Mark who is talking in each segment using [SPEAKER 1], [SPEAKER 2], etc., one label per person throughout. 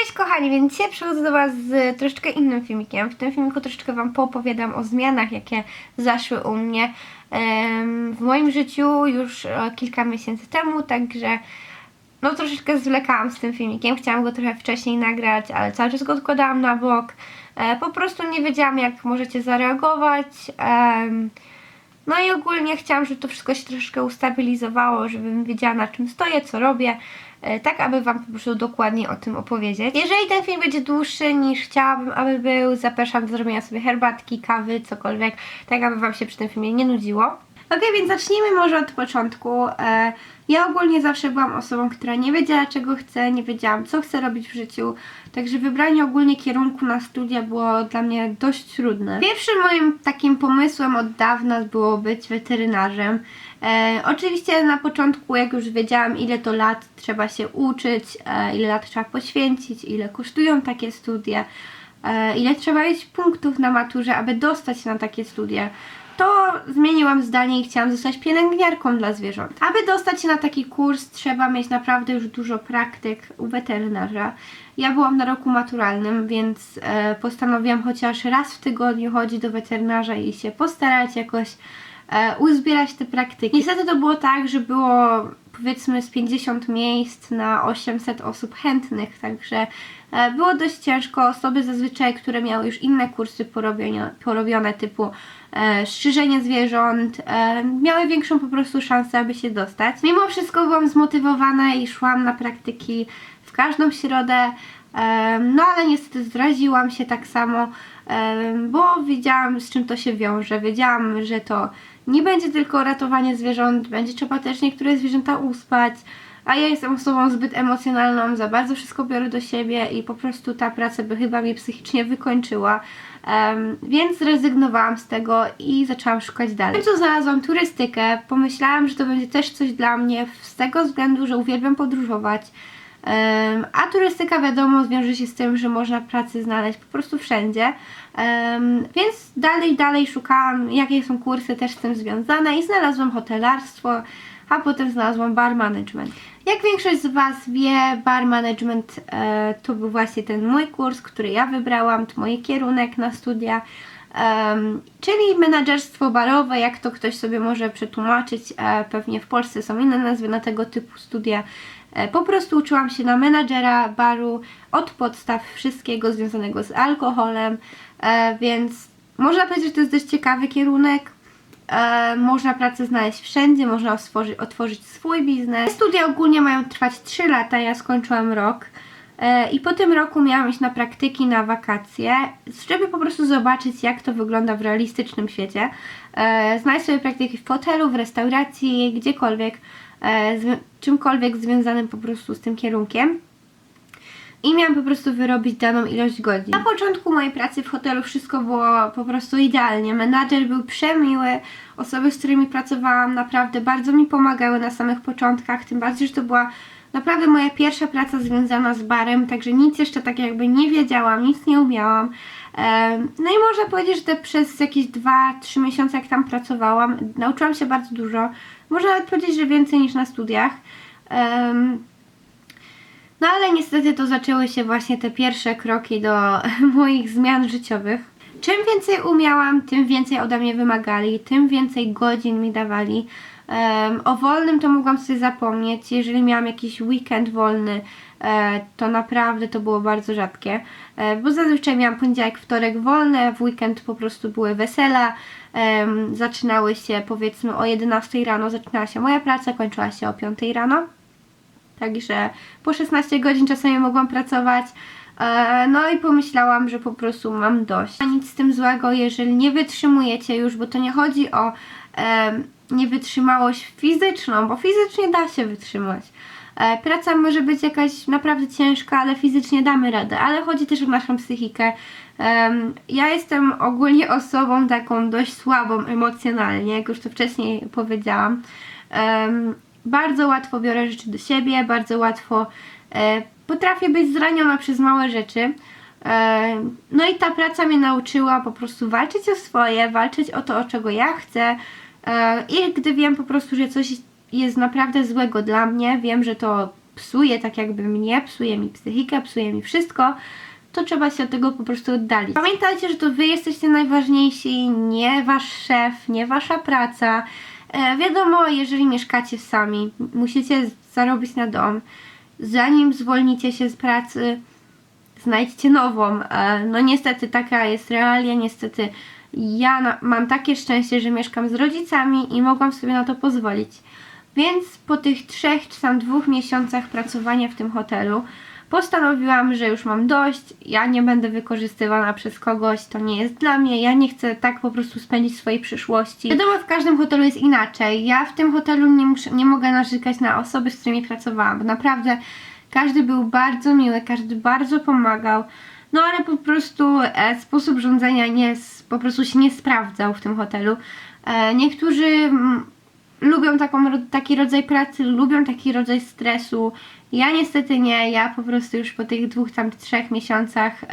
[SPEAKER 1] Cześć kochani, więc dzisiaj przychodzę do Was z troszeczkę innym filmikiem. W tym filmiku troszeczkę Wam poopowiadam o zmianach, jakie zaszły u mnie w moim życiu już e, kilka miesięcy temu, także no troszeczkę zwlekałam z tym filmikiem. Chciałam go trochę wcześniej nagrać, ale cały czas go odkładałam na bok. E, po prostu nie wiedziałam, jak możecie zareagować. No i ogólnie chciałam, żeby to wszystko się troszeczkę ustabilizowało, żebym wiedziała na czym stoję, co robię, e, tak aby Wam po prostu dokładnie o tym opowiedzieć. Jeżeli ten film będzie dłuższy niż chciałabym, aby był, zapraszam do zrobienia sobie herbatki, kawy, cokolwiek, tak aby Wam się przy tym filmie nie nudziło. Ok, więc zacznijmy może od początku. E, Ja ogólnie zawsze byłam osobą, która nie wiedziała czego chce, nie wiedziałam co chcę robić w życiu, także wybranie ogólnie kierunku na studia było dla mnie dość trudne. Pierwszym moim takim pomysłem od dawna było być weterynarzem. E, oczywiście na początku, jak już wiedziałam ile to lat trzeba się uczyć, e, ile lat trzeba poświęcić, ile kosztują takie studia, e, ile trzeba mieć punktów na maturze, aby dostać na takie studia, to zmieniłam zdanie i chciałam zostać pielęgniarką dla zwierząt. Aby dostać się na taki kurs, trzeba mieć naprawdę już dużo praktyk u weterynarza. Ja byłam na roku maturalnym, więc e, postanowiłam chociaż raz w tygodniu chodzić do weterynarza i się postarać jakoś uzbierać te praktyki. Niestety to było tak, że było powiedzmy z 50 miejsc na 800 osób chętnych, także e, było dość ciężko. Osoby zazwyczaj, które miały już inne kursy porobione, porobione typu e, strzyżenie zwierząt, e, miały większą po prostu szansę, aby się dostać. Mimo wszystko byłam zmotywowana i szłam na praktyki w każdą środę. No ale niestety zraziłam się tak samo, bo wiedziałam z czym to się wiąże. Wiedziałam, że to nie będzie tylko ratowanie zwierząt, będzie trzeba też niektóre zwierzęta uspać, a ja jestem osobą zbyt emocjonalną, za bardzo wszystko biorę do siebie i po prostu ta praca by chyba mnie psychicznie wykończyła. Em, więc zrezygnowałam z tego i zaczęłam szukać dalej. W końcu znalazłam turystykę, pomyślałam, że to będzie też coś dla mnie z tego względu, że uwielbiam podróżować. A turystyka wiadomo wiąże się z tym, że można pracy znaleźć po prostu wszędzie. Więc dalej, dalej szukałam, jakie są kursy też z tym związane i znalazłam hotelarstwo, a potem znalazłam bar management. Jak większość z Was wie, bar management e, to był właśnie ten mój kurs, który ja wybrałam, to mój kierunek na studia. Em, czyli menadżerstwo barowe, jak to ktoś sobie może przetłumaczyć, e, pewnie w Polsce są inne nazwy na tego typu studia. E, po prostu uczyłam się na menadżera baru od podstaw wszystkiego związanego z alkoholem, e, więc można powiedzieć, że to jest dość ciekawy kierunek. E, można pracę znaleźć wszędzie, można otworzyć, swój biznes. Studia ogólnie mają trwać 3 lata, ja skończyłam rok. I po tym roku miałam iść na praktyki, na wakacje, żeby po prostu zobaczyć, jak to wygląda w realistycznym świecie. Znaleźć sobie praktyki w hotelu, w restauracji, gdziekolwiek, z, czymkolwiek związanym po prostu z tym kierunkiem. I miałam po prostu wyrobić daną ilość godzin. Na początku mojej pracy w hotelu wszystko było po prostu idealnie. Menadżer był przemiły, osoby, z którymi pracowałam naprawdę bardzo mi pomagały na samych początkach, tym bardziej, że to była naprawdę moja pierwsza praca związana z barem, także nic jeszcze tak jakby nie wiedziałam, nic nie umiałam. Em, No i można powiedzieć, że przez jakieś 2-3 miesiące jak tam pracowałam, nauczyłam się bardzo dużo. Można nawet powiedzieć, że więcej niż na studiach. Em, no ale niestety to zaczęły się właśnie te pierwsze kroki do moich zmian życiowych. Czym więcej umiałam, tym więcej ode mnie wymagali, tym więcej godzin mi dawali. Em, o wolnym to mogłam sobie zapomnieć. Jeżeli miałam jakiś weekend wolny, to naprawdę to było bardzo rzadkie. E, bo zazwyczaj miałam poniedziałek, wtorek wolne, w weekend po prostu były wesela. Zaczynały się powiedzmy o 11 rano, zaczynała się moja praca, kończyła się o 5 rano. Także po 16 godzin czasami mogłam pracować. E, No i pomyślałam, że po prostu mam dość. Nic z tym złego, jeżeli nie wytrzymujecie już, bo to nie chodzi o e, niewytrzymałość fizyczną, bo fizycznie da się wytrzymać. E, Praca może być jakaś naprawdę ciężka, ale fizycznie damy radę, ale chodzi też o naszą psychikę. Ja jestem ogólnie osobą taką dość słabą emocjonalnie, jak już to wcześniej powiedziałam. Bardzo łatwo biorę rzeczy do siebie, bardzo łatwo e, potrafię być zraniona przez małe rzeczy. E, No i ta praca mnie nauczyła po prostu walczyć o swoje, walczyć o to, o czego ja chcę. I gdy wiem po prostu, że coś jest naprawdę złego dla mnie, wiem, że to psuje tak jakby mnie, psuje mi psychikę, psuje mi wszystko, to trzeba się od tego po prostu oddalić. Pamiętajcie, że to wy jesteście najważniejsi, nie wasz szef, nie wasza praca. E, wiadomo, jeżeli mieszkacie sami, musicie zarobić na dom. Zanim zwolnicie się z pracy, znajdźcie nową. E, No niestety taka jest realia, niestety ja na, mam takie szczęście, że mieszkam z rodzicami i mogłam sobie na to pozwolić. Więc po tych trzech czy tam dwóch miesiącach pracowania w tym hotelu postanowiłam, że już mam dość, ja nie będę wykorzystywana przez kogoś, to nie jest dla mnie, ja nie chcę tak po prostu spędzić swojej przyszłości. Wiadomo, w każdym hotelu jest inaczej. Ja w tym hotelu nie, muszę, nie mogę narzekać na osoby, z którymi pracowałam, bo naprawdę każdy był bardzo miły, każdy bardzo pomagał. No ale po prostu e, sposób rządzenia nie, po prostu się nie sprawdzał w tym hotelu. E, niektórzy lubią taką, taki rodzaj pracy, lubią taki rodzaj stresu. Ja niestety nie, ja po prostu już po tych dwóch tam trzech miesiącach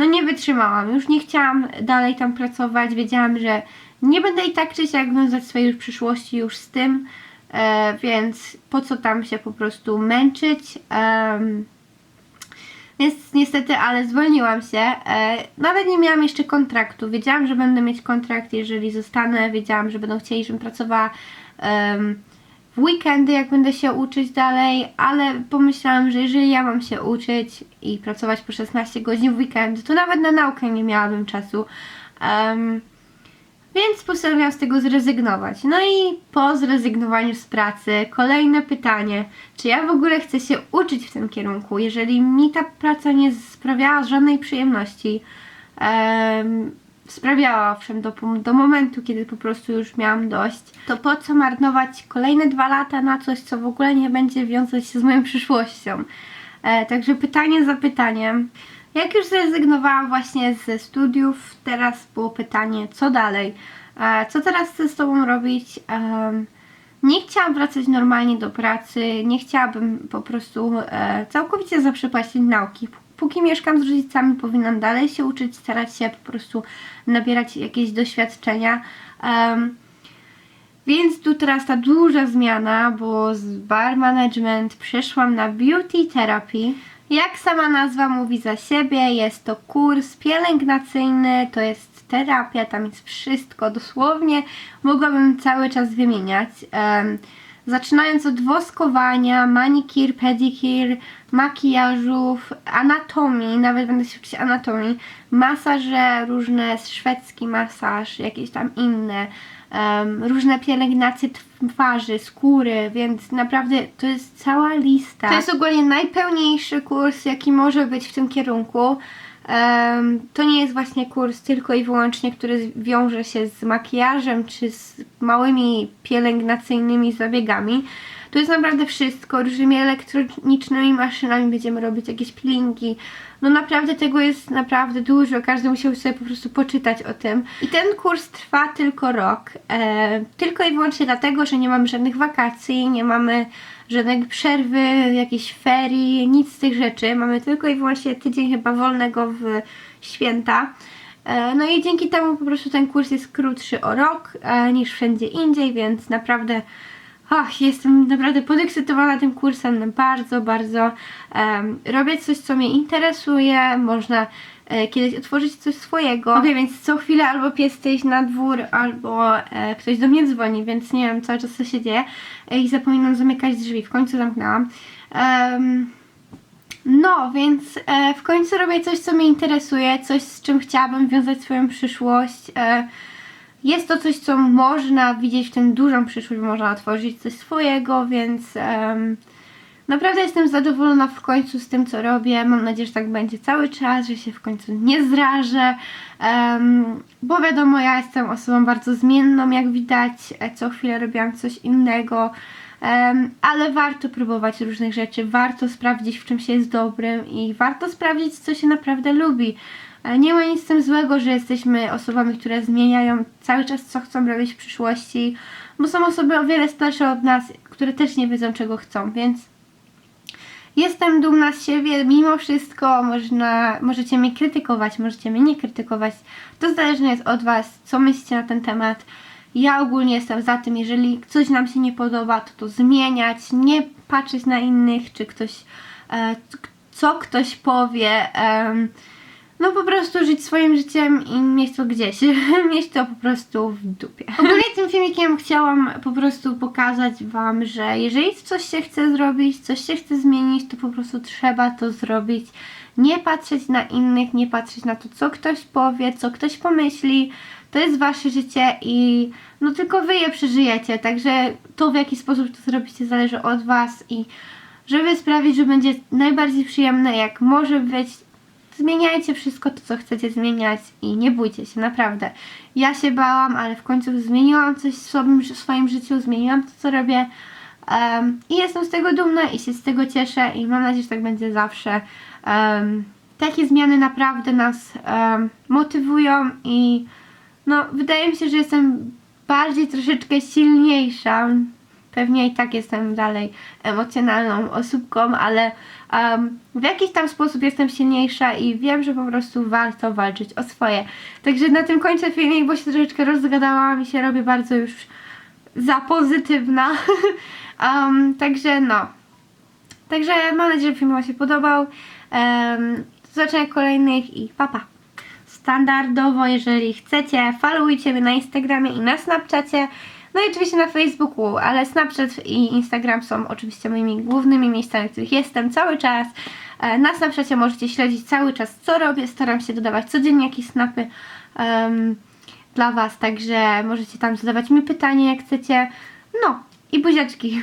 [SPEAKER 1] no nie wytrzymałam. Już nie chciałam dalej tam pracować. Wiedziałam, że nie będę i tak czy siak wiązać swojej już przyszłości już z tym, e, więc po co tam się po prostu męczyć. Więc niestety, ale zwolniłam się. E, nawet nie miałam jeszcze kontraktu. Wiedziałam, że będę mieć kontrakt, jeżeli zostanę. Wiedziałam, że będą chcieli, żebym pracowała w weekendy, jak będę się uczyć dalej, ale pomyślałam, że jeżeli ja mam się uczyć i pracować po 16 godzin w weekend, to nawet na naukę nie miałabym czasu. Em, więc postanowiłam z tego zrezygnować. No i po zrezygnowaniu z pracy, kolejne pytanie: czy ja w ogóle chcę się uczyć w tym kierunku, jeżeli mi ta praca nie sprawiała żadnej przyjemności? Em, sprawiała owszem do, do momentu, kiedy po prostu już miałam dość, to po co marnować kolejne dwa lata na coś, co w ogóle nie będzie wiązać się z moją przyszłością? E, także pytanie za pytaniem. Jak już zrezygnowałam właśnie ze studiów, teraz było pytanie, co dalej? E, co teraz chcę z Tobą robić? Nie chciałam wracać normalnie do pracy, nie chciałabym po prostu e, całkowicie zaprzepaścić nauki. Póki mieszkam z rodzicami, powinnam dalej się uczyć, starać się po prostu nabierać jakieś doświadczenia. Więc tu teraz ta duża zmiana, bo z bar management przeszłam na beauty therapy. Jak sama nazwa mówi za siebie, jest to kurs pielęgnacyjny, to jest terapia, tam jest wszystko, dosłownie mogłabym cały czas wymieniać. Em, zaczynając od woskowania, manikir, pedikir, makijażów, anatomii, nawet będę się uczyć anatomii, masaże różne, szwedzki masaż, jakieś tam inne, różne pielęgnacje twarzy, skóry, więc naprawdę to jest cała lista. To jest ogólnie najpełniejszy kurs, jaki może być w tym kierunku. To nie jest właśnie kurs tylko i wyłącznie, który wiąże się z makijażem czy z małymi pielęgnacyjnymi zabiegami. To jest naprawdę wszystko, różnymi elektronicznymi maszynami będziemy robić jakieś peelingi. No naprawdę tego jest naprawdę dużo, każdy musiał sobie po prostu poczytać o tym. I ten kurs trwa tylko rok, e, tylko i wyłącznie dlatego, że nie mamy żadnych wakacji, nie mamy żadnej przerwy, jakiejś ferii, nic z tych rzeczy. Mamy tylko i wyłącznie tydzień chyba wolnego w święta. E, No i dzięki temu po prostu ten kurs jest krótszy o rok e, niż wszędzie indziej, więc naprawdę Ach, jestem naprawdę podekscytowana tym kursem, bardzo, bardzo. em, robię coś, co mnie interesuje, można e, kiedyś otworzyć coś swojego. Okej, więc co chwilę albo pies chce iść na dwór, albo e, ktoś do mnie dzwoni, więc nie wiem cały czas co się dzieje. E, I zapominam zamykać drzwi, w końcu zamknęłam. Em, no, więc e, w końcu robię coś, co mnie interesuje, coś, z czym chciałabym wiązać swoją przyszłość. E, jest to coś, co można widzieć w tym dużą przyszłość, można otworzyć coś swojego, więc em, naprawdę jestem zadowolona w końcu z tym, co robię. Mam nadzieję, że tak będzie cały czas, że się w końcu nie zrażę, em, bo wiadomo, ja jestem osobą bardzo zmienną, jak widać, e, co chwilę robiłam coś innego. Ale warto próbować różnych rzeczy, warto sprawdzić, w czym się jest dobrym i warto sprawdzić, co się naprawdę lubi. E, Nie ma nic z tym złego, że jesteśmy osobami, które zmieniają cały czas, co chcą robić w przyszłości, bo są osoby o wiele starsze od nas, które też nie wiedzą, czego chcą, więc jestem dumna z siebie, mimo wszystko można, możecie mnie krytykować, możecie mnie nie krytykować, to zależne jest od Was, co myślicie na ten temat. Ja ogólnie jestem za tym, jeżeli coś nam się nie podoba, to to zmieniać, nie patrzeć na innych, czy ktoś, e, co ktoś powie. em, no po prostu żyć swoim życiem i mieć to gdzieś, mieć to po prostu w dupie. Ogólnie tym filmikiem chciałam po prostu pokazać Wam, że jeżeli coś się chce zrobić, coś się chce zmienić, to po prostu trzeba to zrobić. Nie patrzeć na innych, nie patrzeć na to, co ktoś powie, co ktoś pomyśli. To jest Wasze życie i no tylko Wy je przeżyjecie, także to w jaki sposób to zrobicie zależy od Was i żeby sprawić, że będzie najbardziej przyjemne jak może być, zmieniajcie wszystko to, co chcecie zmieniać i nie bójcie się, naprawdę. Ja się bałam, ale w końcu zmieniłam coś w swoim, w swoim życiu, zmieniłam to, co robię em, i jestem z tego dumna i się z tego cieszę i mam nadzieję, że tak będzie zawsze. Em, takie zmiany naprawdę nas em, motywują i no, wydaje mi się, że jestem bardziej troszeczkę silniejsza. Pewnie i tak jestem dalej emocjonalną osóbką, ale em, w jakiś tam sposób jestem silniejsza i wiem, że po prostu warto walczyć o swoje. Także na tym kończę filmik, bo się troszeczkę rozgadałam i się robię bardzo już za pozytywna. Em, także no. Także mam nadzieję, że film Wam się podobał. Um, do zobaczenia kolejnych i papa. Standardowo, jeżeli chcecie, followujcie mnie na Instagramie i na Snapchacie. No i oczywiście na Facebooku, ale Snapchat i Instagram są oczywiście moimi głównymi miejscami, w których jestem cały czas. E, Na Snapchacie możecie śledzić cały czas, co robię. Staram się dodawać codziennie jakieś snapy em, dla Was, także możecie tam zadawać mi pytanie, jak chcecie. No i buziaczki.